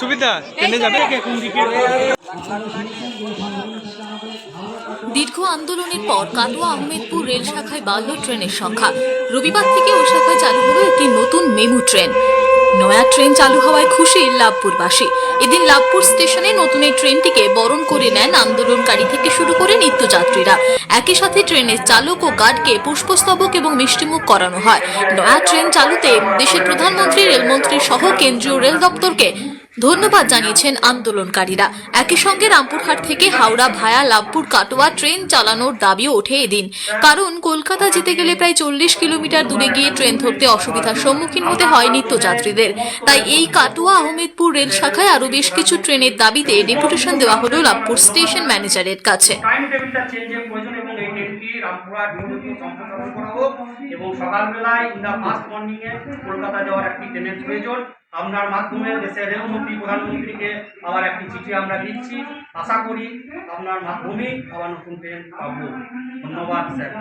সুবিধা ট্রেনে যাবে? কোন দিকে? দীর্ঘ আন্দোলনের পর কাটোয়া আহমেদপুর রেল শাখায় বাড়ল ট্রেনের সংখ্যা। রবিবার থেকে ও শাখায় চালু হলো একটি নতুন মেমু ট্রেন। নয়া ট্রেন চালু হওয়ায় খুশি লাভপুরবাসী। এদিন লাভপুর স্টেশনে নতুন এই ট্রেনটিকে বরণ করে নেন আন্দোলনকারী থেকে শুরু করে নিত্যযাত্রীরা। একই সাথে ট্রেনের চালক ও গার্ডকে পুষ্পস্তবক এবং মিষ্টিমুখ করানো হয়। নয়া ট্রেন চালুতে দেশের প্রধানমন্ত্রী, রেলমন্ত্রী সহ কেন্দ্রীয় রেল দপ্তরকে ধন্যবাদ জানিয়েছেন আন্দোলনকারীরা। একই সঙ্গে রামপুরহাট থেকে হাওড়া ভায়া লাভপুর কাটোয়া ট্রেন চালানোর দাবিও ওঠে এদিন। কারণ কলকাতা যেতে গেলে প্রায় চল্লিশ কিলোমিটার দূরে গিয়ে ট্রেন ধরতে অসুবিধার সম্মুখীন হতে হয় নিত্যযাত্রীদের। তাই এই কাটোয়া আহমেদপুর রেল শাখায় আরও বেশ কিছু ট্রেনের দাবিতে ডেপুটেশন দেওয়া হলো লাভপুর স্টেশন ম্যানেজারের কাছে। এবং সকালবেলায় ইন দ্য ফার্স্ট মর্নিং এ কলকাতা যাওয়ার একটি ট্রেনের প্রয়োজন। আপনার মাধ্যমে দেশের রেলমন্ত্রী, প্রধানমন্ত্রীকে আবার একটি চিঠি আমরা দিচ্ছি। আশা করি আপনার মাধ্যমেই আবার নতুন ট্রেন পাবো। ধন্যবাদ, স্যার।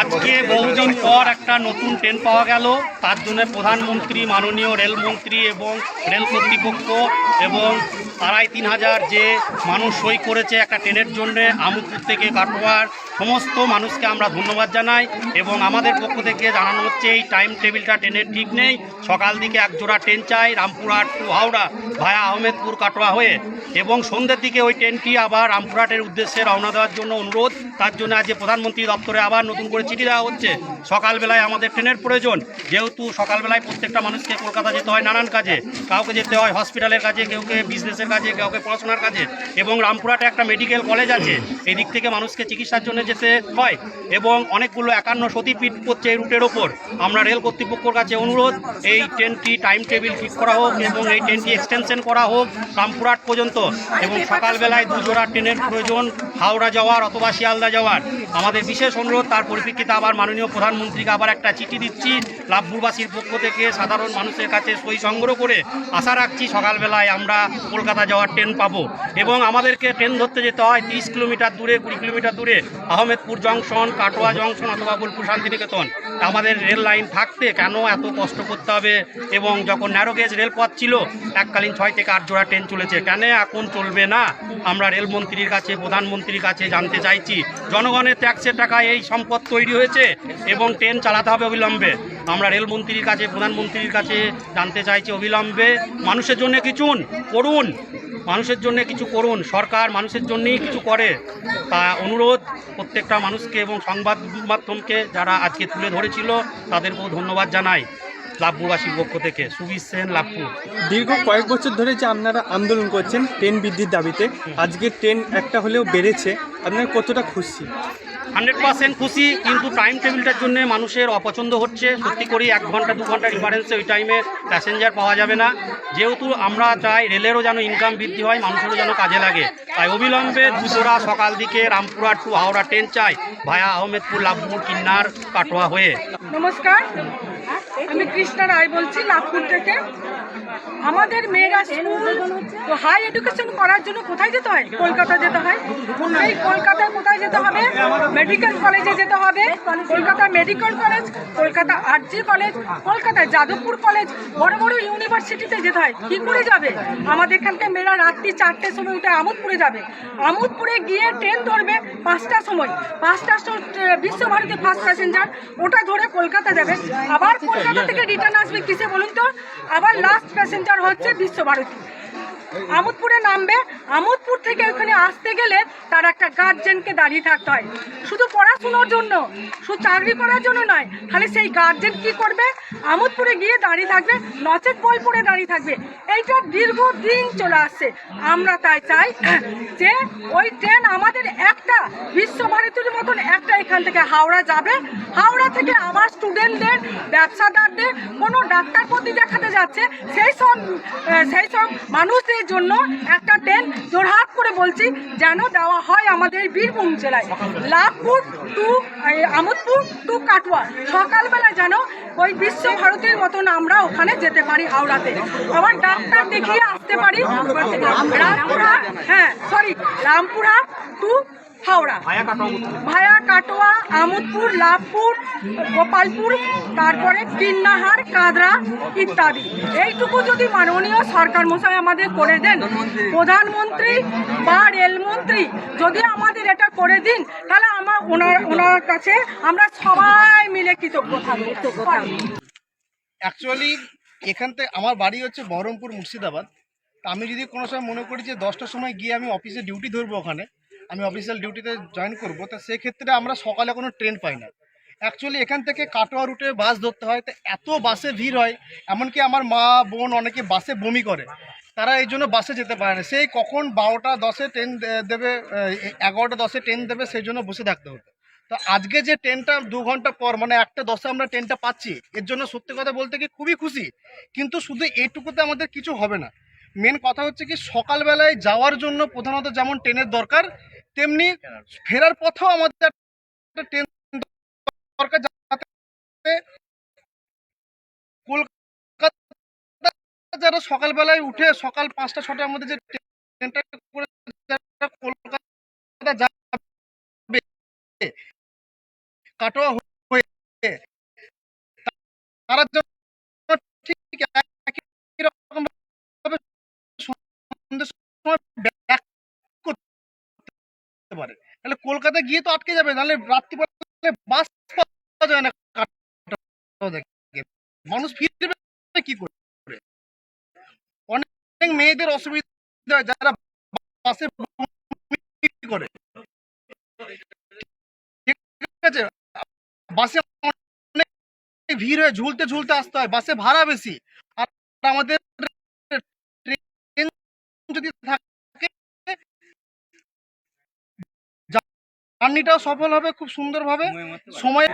আজকে বহুদিন পর একটা নতুন ট্রেন পাওয়া গেল। তার জন্য প্রধানমন্ত্রী, মাননীয় রেলমন্ত্রী এবং রেল কর্তৃপক্ষ এবং আড়াই তিন হাজার যে মানুষ সই করেছে একটা ট্রেনের জন্যে আমুদপুর থেকে কাটোয়ার সমস্ত মানুষকে আমরা ধন্যবাদ জানাই এবং আমাদের পক্ষ থেকে জানানো হচ্ছে, এই টাইম টেবিলটা ট্রেনের ঠিক নেই। সকাল দিকে এক জোড়া ট্রেন চাই রামপুরহাট টু হাওড়া ভায়া আহমেদপুর কাটোয়া হয়ে এবং সন্ধ্যের দিকে ওই ট্রেনটি আবার রামপুরহাটের উদ্দেশ্যে রওনা দেওয়ার জন্য অনুরোধ। তার জন্য আজকে প্রধানমন্ত্রী দপ্তরে আবার নতুন করে চিঠি দেওয়া হচ্ছে। সকালবেলায় আমাদের ট্রেনের প্রয়োজন। যেহেতু সকালবেলায় প্রত্যেকটা মানুষকে কলকাতা যেতে হয় নানান কাজে। কাউকে যেতে হয় হসপিটালের কাজে, কেউকে বিজনেসের কাজে, কাউকে পড়াশোনার কাজে। এবং রামপুরহাটে একটা মেডিকেল কলেজ আছে। এই দিক থেকে মানুষকে চিকিৎসার জন্য যেতে হয় এবং অনেকগুলো একান্ন সতীপীঠ পড়ছে এই রুটের ওপর। আমরা রেল কর্তৃপক্ষের কাছে অনুরোধ, এই ট্রেনটি টাইম টেবিল ঠিক করা হোক এবং এই ট্রেনটি এক্সটেনশন করা হোক রামপুরহাট পর্যন্ত। এবং সকালবেলায় দুজোড়া ট্রেনের প্রয়োজন, হাওড়া যাওয়ার অথবা শিয়ালদা যাওয়ার আমাদের বিশেষ অনুরোধ, তার পরিপ্রেক্ষিতে আবার মাননীয় প্রধানমন্ত্রীকে আবার একটা চিঠি দিচ্ছি। লাভপুরবাসীর পক্ষ থেকে সাধারণ মানুষের কাছে সই সংগ্রহ করে আশা রাখছি সকালবেলায় আমরা কলকাতা যাওয়ার ট্রেন পাবো। এবং আমাদেরকে ট্রেন ধরতে যেতে হয় তিরিশ কিলোমিটার দূরে, কুড়ি কিলোমিটার দূরে, আহমেদপুর জংশন, কাটোয়া জংশন অথবা বোলপুর শান্তিনিকেতন। আমাদের রেল লাইন থাকতে কেন এত কষ্ট করতে হবে? এবং যখন ন্যারোগেজ রেলপথ ছিল, এককালীন ছয় থেকে আট জোড়া ট্রেন চলেছে। কেন এখন চলবে না? আমরা রেলমন্ত্রীর কাছে, প্রধানমন্ত্রীর কাছে জানতে চাইছি। জনগণের ট্যাক্সের টাকা এই সম্পদ তৈরি হয়েছে এবং ট্রেন চালাতে হবে অবিলম্বে। আমরা রেলমন্ত্রীর কাছে, প্রধানমন্ত্রীর কাছে জানতে চাইছি অবিলম্বে, মানুষের জন্য কিছু করুন। মানুষের জন্য কিছু করুন। সরকার মানুষের জন্যই কিছু করে। তা অনুরোধ প্রত্যেকটা মানুষকে এবং সংবাদ মাধ্যমকে যারা আজকে তুলে ধরেছিল, তাদেরকেও ধন্যবাদ জানাই। লাভপুরবাসীর পক্ষ থেকে। সুবীর সেন লাভপুর। দীর্ঘ কয়েক বছর ধরে যে আপনারা আন্দোলন করছেন ট্রেন বৃদ্ধির দাবিতে আজকে ট্রেন একটা হলেও বেড়েছে। আপনারা কতটা খুশি? হান্ড্রেড পার্সেন্ট খুশি কিন্তু টাইম টেবিলটার জন্য মানুষের অপছন্দ হচ্ছে। সত্যি করি এক ঘণ্টা দু ঘণ্টা ডিফারেন্সে ওই টাইমে প্যাসেঞ্জার পাওয়া যাবে না। যেহেতু আমরা চাই রেলেরও যেন ইনকাম বৃদ্ধি হয় মানুষেরও যেন কাজে লাগে। তাই অবিলম্বে দুজোড়া সকাল দিকে রামপুরহাট টু হাওড়া ট্রেন চাই ভায়া আহমেদপুর লাভপুর কিন্নার কাটোয়া হয়ে। নমস্কার। আমি কৃষ্ণা রায় বলছি নাগপুর থেকে। আমাদের মেয়েরা স্কুল হাই এডুকেশন করার জন্য কোথায় যেতে হয়? কলকাতা যেতে হয়। এই কলকাতায় কোথায় যেতে হবে? মেডিকেল কলেজে যেতে হবে। Kolkata medical college, Kolkata RG college, Kolkata Jadavpur college, বড় বড় ইউনিভার্সিটিতে যেতে হয়। কি করে যাবে? আমাদের এখানকার মেয়েরা রাত্রি চারটের সময় উঠে আমোদপুরে যাবে। আমোদপুরে গিয়ে ট্রেন ধরবে পাঁচটার সময়। পাঁচটার সময় বিশ্বভারতী ফার্স্ট প্যাসেঞ্জার, ওটা ধরে কলকাতা যাবে। আবার কলকাতা থেকে রিটার্ন আসবে কিসে বলুন তো? আবার লাস্ট প্যাসেঞ্জার হচ্ছে বিশ্বভারতী। আমোদপুরে নামবে। আমোদপুর থেকে ওখানে আসতে গেলে তার একটা গার্জেনকে দাঁড়িয়ে থাকতে হয়। শুধু পড়াশুনোর জন্য, শুধু চাকরি করার জন্য নয়, তাহলে সেই গার্জেন কি করবে? আমোদপুরে গিয়ে দাঁড়িয়ে থাকবে, নচেত বোলপুরে দাঁড়িয়ে থাকবে। এইটা দীর্ঘদিন চলে আসছে। আমরা তাই চাই যে ওই ট্রেন আমাদের একটা, বিশ্বভারতীর মতন একটা এখান থেকে হাওড়া যাবে। হাওড়া থেকে আবার স্টুডেন্টদের ব্যবসাদারদের, কোনো ডাক্তার প্রতি দেখাতে যাচ্ছে, সেই সব সেই সব মানুষদের জন্য একটা ট্রেন জোরহাট করে বলছি যেন দেওয়া হয় আমাদের বীরভূম জেলায়। Labhpur to Ahmadpur to Katwa. সকালবেলা যেন ওই বিশ্বভারতীর মতন আমরা ওখানে যেতে পারি হাওড়াতে। আবার ডাক্তার দেখিয়ে আসতে পারি। রামপুরহাট। হ্যাঁ sorry Rampurhat to Howrah. Via Katwa Ahmadpur Labhpur Gopalpur তারপরে কিন্নাহার কাদরা ইত্যাদি। এইটুকু যদি মাননীয় সরকার মশাই আমাদের করে দেন প্রধানমন্ত্রী। বা রেলমন্ত্রী যদি আমাদের এটা করে দিন তাহলে আমার ওনার ওনার কাছে আমরা সবাই মিলে কৃতজ্ঞ থাকব। অ্যাকচুয়ালি এখান থেকে আমার বাড়ি হচ্ছে বহরমপুর মুর্শিদাবাদ। তা আমি যদি কোনো সময় মনে করি যে দশটার সময় গিয়ে আমি অফিসে ডিউটি ধরবো ওখানে আমি অফিসিয়াল ডিউটিতে জয়েন করব, তা সেক্ষেত্রে আমরা সকালে কোনো ট্রেন পাই না। অ্যাকচুয়ালি এখান থেকে কাটোয়া রুটে বাস ধরতে হয়, তো এত বাসে ভিড় হয়, এমনকি আমার মা, বোন অনেকে বাসে বমি করে। তারা এই জন্য বাসে যেতে পারে না। সেই কখন বারোটা দশে ট্রেন দেবে এগারোটা দশে ট্রেন দেবে, সেই জন্য বসে থাকতে হতো তো আজকে যে ট্রেনটা দু ঘণ্টা পর মানে একটা দশে আমরা ট্রেনটা পাচ্ছি, এর জন্য সত্যি কথা বলতে কি খুবই খুশি। কিন্তু শুধু এইটুকুতে আমাদের কিছু হবে না। মেন কথা হচ্ছে কি সকালবেলায় যাওয়ার জন্য প্রধানত যেমন ট্রেনের দরকার তেমনি ফেরার পথেও আমাদের ট্রেন দরকার যাতে কলকাতা যারা সকালবেলায় উঠে সকাল পাঁচটা ছটার মধ্যে যে ট্রেনটা করে কলকাতা যাবে কাটোয়া হয়ে তারা ঠিক একই রকম ভাবে সন্ধ্যের সময় পারে তাহলে কলকাতা গিয়ে তো আটকে যাবে নাহলে রাত্রিবেলা বাস পাওয়া যায় না মানুষ ফিরবে কি করে? অনেক মেয়েদের অসুবিধা যারা বাসে করে। ঠিক আছে, বাসে ভিড় হয়ে ঝুলতে ঝুলতে আসতে হয়, বাসে ভাড়া বেশি। আর আমাদের ট্রেন যদি থাকে জার্নিটাও সফল হবে খুব সুন্দরভাবে সময়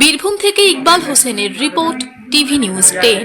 বীরভূম থেকে ইকবাল হোসেনের রিপোর্ট টিভি নিউজ টেন।